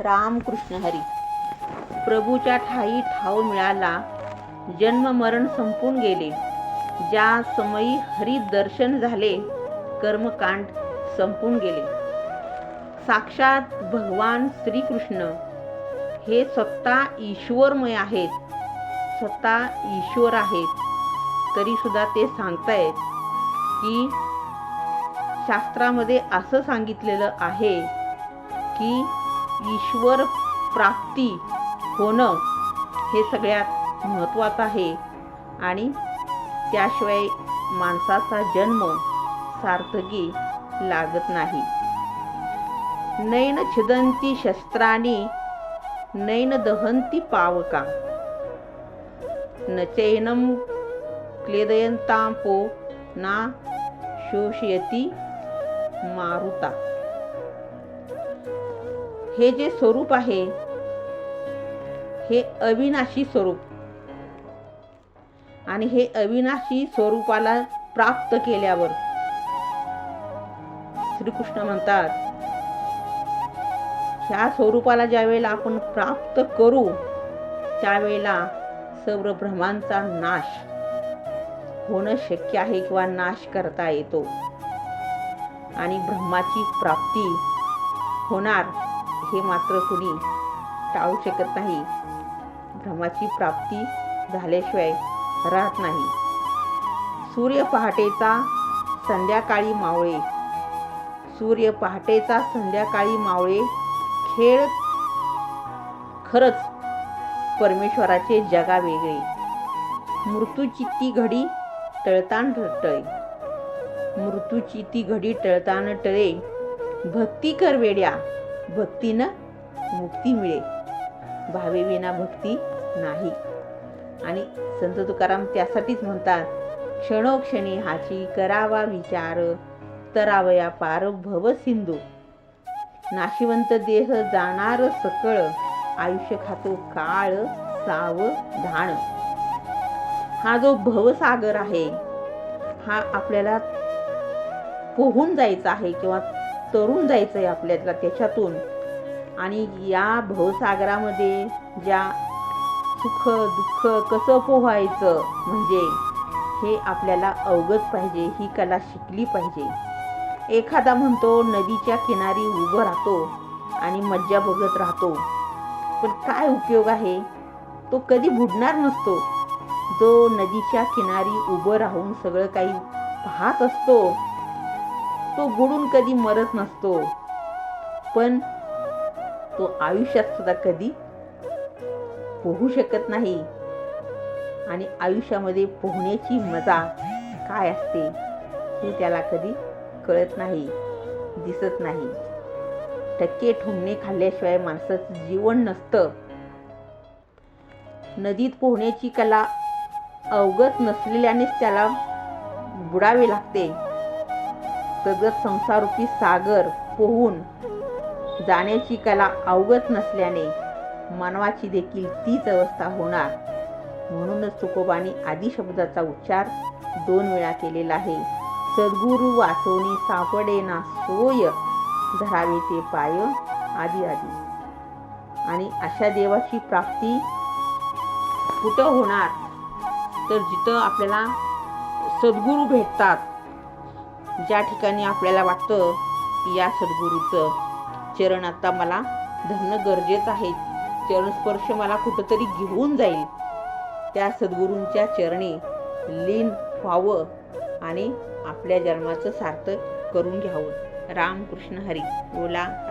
रामकृष्ण हरी. प्रभूच्या ठाई ठाव मिळाला जन्म मरण संपून गेले. ज्या समयी हरी दर्शन झाले कर्मकांड संपून गेले. साक्षात भगवान श्रीकृष्ण हे स्वतः ईश्वरमय आहेत. स्वतः ईश्वर आहेत. तरीसुद्धा ते सांगतायत की शास्त्रामध्ये असं सांगितलेलं आहे की ईश्वर प्राप्ती होणं हे सगळ्यात महत्त्वाचं आहे. आणि त्याशिवाय माणसाचा जन्म सार्थकी लागत नाही. नैन छिदंती शस्त्राणी नैन दहंती पावका. न चैनम क्लेदयंतांपो ना शोषयती मारुता. हे जे स्वरूप आहे हे अविनाशी स्वरूप. आणि हे अविनाशी स्वरूपाला प्राप्त केल्यावर श्रीकृष्ण म्हणतात ह्या स्वरूपाला ज्या वेळेला आपण प्राप्त करू त्यावेळेला सर्व भ्रमांचा नाश होणं शक्य आहे किंवा नाश करता येतो. आणि ब्रह्माची प्राप्ती होणार हे मात्र कुणी टाळू शकत नाही. भ्रमाची प्राप्ती झाल्याशिवाय राहत नाही. सूर्य पहाटेचा संध्याकाळी मावळे. सूर्य पहाटेचा संध्याकाळी मावळे खेळ खरंच परमेश्वराचे जगा वेगळे. मृत्यूची ती घडी टळतान टळे मृत्यूची ती घडी टळतान टळे. भक्ती कर वेड्या भक्तीनं मुक्ती मिळे भावेविना भक्ती नाही. आणि संत तुकाराम त्यासाठीच म्हणतात क्षणोक्षणी हाची करावा विचार तरावया पार भव सिंधू. नाशिवंत देह जाणार सकळ आयुष्य खातो काळ साव धाण. हा जो भवसागर आहे हा आपल्याला पोहून जायचा आहे किंवा तरून जायचं आहे आपल्याला त्याच्यातून. आणि या भवसागरामध्ये ज्या सुख दुःख कसं पोहायचं म्हणजे हे आपल्याला अवगत पाहिजे ही कला शिकली पाहिजे. एखादा म्हणतो नदीच्या किनारी उभं राहतो आणि मज्जा बघत राहतो. पण काय उपयोग आहे? तो कधी बुडणार नसतो. जो नदीच्या किनारी उभं राहून सगळं काही पाहत असतो तो बुडून कधी मरत नसतो. पण तो आयुष्यात सुद्धा कधी पोहू शकत नाही. आणि आयुष्यामध्ये पोहण्याची मजा काय असते हे त्याला कधी कळत नाही दिसत नाही. टक्के ठोंगणे खाल्ल्याशिवाय माणसाचं जीवन नसतं. नदीत पोहण्याची कला अवगत नसलेल्यानेच त्याला बुडावे लागते. तगत संसारूपी सागर पोहून जाण्याची कला अवगत नसल्याने मानवाची देखील तीच अवस्था होणार. म्हणूनच तुकोबाने आदी शब्दाचा उच्चार दोन वेळा केलेला आहे. सद्गुरु वाचवणी सापडे ना सोय धरावे ते पाय आदी आदी. आणि अशा देवाची प्राप्ती कुठं होणार? तर जिथं आपल्याला सद्गुरू भेटतात ज्या ठिकाणी आपल्याला वाटतं की या सद्गुरूचं चरण आता मला धरणं गरजेचं आहे चरणस्पर्श मला कुठंतरी घेऊन जाईल. त्या सद्गुरूंच्या चरणी लीन व्हावं आणि आपल्या जन्माचं सार्थक करून घ्यावं. रामकृष्ण हरी. बोला.